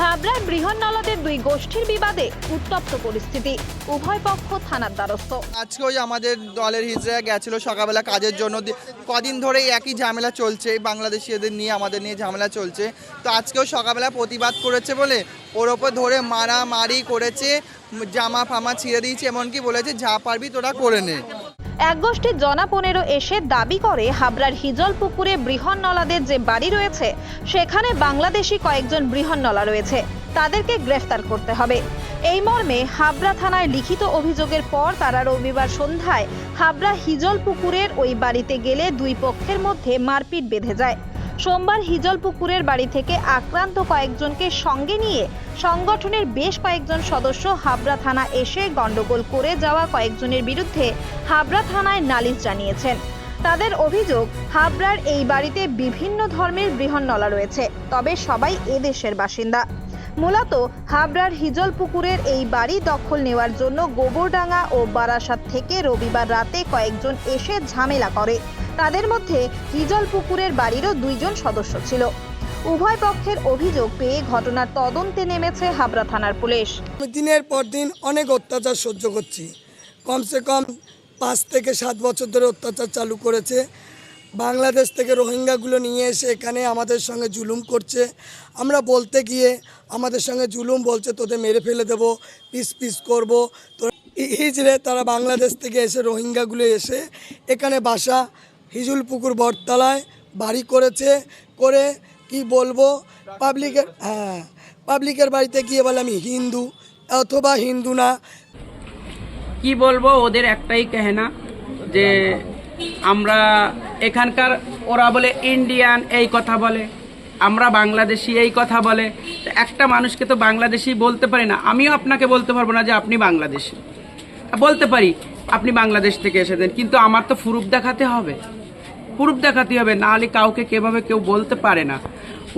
হাবড়ার বৃহন্নলদের দুই গোষ্ঠীর বিবাদে উত্তপ্ত পরিস্থিতি। উভয় পক্ষ থানার দ্বারস্থ। আজকে ওই আমাদের দলের হিজড়া গেছিল সকালবেলা কাজের জন্য। কদিন ধরে একই ঝামেলা চলছে বাংলাদেশিদের নিয়ে আমাদের নিয়ে ঝামেলা চলছে। তো আজকেও সকালবেলা প্রতিবাদ করেছে বলে ওর ওপর ধরে মারামারি করেছে, জামা ফামা ছিঁড়ে দিয়েছে, এমনকি বলেছে যা পারবি তোরা করে নে। এক গোষ্ঠীর জনা পনেরো এসে দাবি করে হাবড়ার হিজল পুকুরে বৃহন্নলাদের যে বাড়ি রয়েছে, সেখানে বাংলাদেশি কয়েকজন বৃহন্নলা রয়েছে। তাদেরকে গ্রেফতার করতে হবে। এই মর্মে হাবড়া থানায় লিখিত অভিযোগের পর তারা রবিবার সন্ধ্যায় হাবড়া হিজল পুকুরের ওই বাড়িতে গেলে দুই পক্ষের মধ্যে মারপিট বেঁধে যায়। সোমবার হিজল পুকুরের বাড়ি থেকে আক্রান্ত কয়েকজনকে সঙ্গে নিয়ে সংগঠনের বেশ কয়েকজন সদস্য হাবড়া থানা এসে গন্ডগোল করে যাওয়া কয়েকজনের বিরুদ্ধে হাবড়া থানায় নালিশ জানিয়েছেন। তাদের অভিযোগ, হাবড়ার এই বাড়িতে বিভিন্ন ধর্মের বৃহন্নলা রয়েছে, তবে সবাই এদেশের বাসিন্দা। মূলত হাবড়ার হিজল পুকুরের এই বাড়ি দখল নেওয়ার জন্য গোবরডাঙ্গা ও বারাসাত থেকে রবিবার রাতে কয়েকজন এসে ঝামেলা করে। তাদের মধ্যে হিজল পুকুরের বাড়িরও দুইজন সদস্য ছিল। উভয় পক্ষের অভিযোগ পেয়ে ঘটনার তদন্তে নেমেছে হাবড়া থানার পুলিশ। দিনের পর দিন অনেক অত্যাচার সহ্য করছি। কমসে কম পাঁচ থেকে সাত বছর ধরে অত্যাচার চালু করেছে। বাংলাদেশ থেকে রোহিঙ্গাগুলো নিয়ে এসে এখানে আমাদের সঙ্গে জুলুম করছে। আমরা বলতে গিয়ে আমাদের সঙ্গে জুলুম বলছে, তোদের মেরে ফেলে দেবো, পিস পিস করব। তো হিজড়ে তারা বাংলাদেশ থেকে এসে রোহিঙ্গাগুলো এসে এখানে বাসা হিজুল পুকুর বটতলায় বাড়ি করেছে, করে কি বলব পাবলিকের হ্যাঁ পাবলিকের বাড়িতে গিয়ে বলে আমি হিন্দু, অথবা হিন্দু না। কি বলব, ওদের একটাই কেহেনা, যে আমরা এখানকার, ওরা বলে ইন্ডিয়ান এই কথা বলে, আমরা বাংলাদেশি এই কথা বলে। একটা মানুষকে তো বাংলাদেশি বলতে পারি না, আমিও আপনাকে বলতে পারব না যে আপনি বাংলাদেশি। বলতে পারি আপনি বাংলাদেশ থেকে এসেছেন কিন্তু আমার তো প্রুফ দেখাতে হবে। প্রুফ দেখাতে হবে না হলে কাউকে কেভাবে কেউ বলতে পারে না।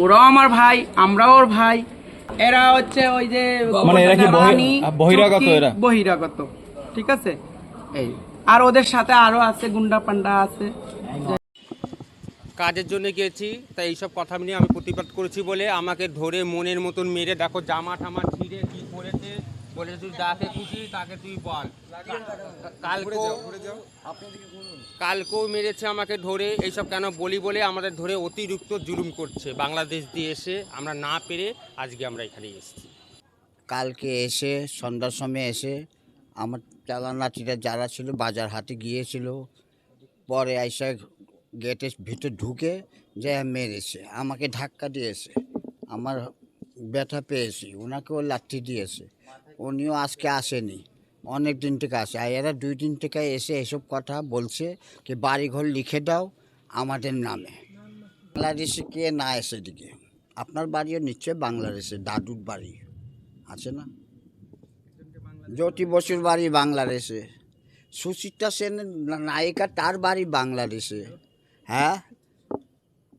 ওরাও আমার ভাই আমরাও ওর ভাই। এরা হচ্ছে ওই যে মানে বহিরাগত এরা? বহিরাগত ঠিক আছে? এই আর ওদের সাথে আরও আছে গুন্ডা পান্ডা আছে। কাজের জন্য গিয়েছি তাই এইসব কথা নিয়ে আমি প্রতিবাদ করেছি বলে আমাকে ধরে মনের মতন মেরে দেখো জামা টামা ছিঁড়ে কি করেছে। বলে, তুই যাকে খুশি, তাকে তুই বল। কালকেও কালকেও মেরেছে আমাকে ধরে। এইসব কেন বলি বলে আমাদের ধরে অতিরিক্ত জুলুম করছে। বাংলাদেশ দিয়ে এসে আমরা না পেরে আজকে আমরা এখানে এসেছি। কালকে এসে, সন্ধ্যার সময় এসে আমার চালানাচিরা যারা ছিল, বাজার হাতে গিয়েছিল। পরে আইসা গেটের ভিতর ঢুকে যে মেরেছে, আমাকে ধাক্কা দিয়েছে। আমার ব্যথা পেয়েছি, ওনাকেও লাঠি দিয়েছে। উনিও আজকে আসেনি। অনেক দিন থেকে আসে। আর এরা দুই দিন থেকে এসে এসব কথা বলছে কি বাড়িঘর লিখে দাও আমাদের নামে। বাংলাদেশে কে না এসে দিকে আপনার বাড়িও নিশ্চয় বাংলাদেশে, দাদুর বাড়ি। আছে না? জ্যোতি বসুর বাড়ি বাংলাদেশে। সুচিত্রা সেনের না- নায়িকা তার বাড়ি বাংলাদেশে। হ্যাঁ?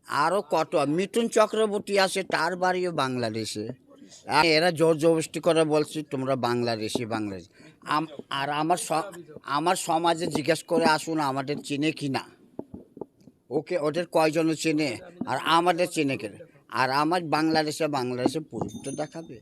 আরও কত? মিঠুন চক্রবর্তী আছে, তার বাড়িও বাংলাদেশে। এরা জোর জবস্তি করে বলছি, তোমরা বাংলাদেশি বাংলাদেশি। আর আমার আমার সমাজে জিজ্ঞেস করে আসুন, আমাদের চিনে কি না? ওকে, ওদের কয়জন চেনে? আর আমাদের চেনে কে আর আমার বাংলাদেশে বাংলাদেশে পুরুষ তো দেখাবে?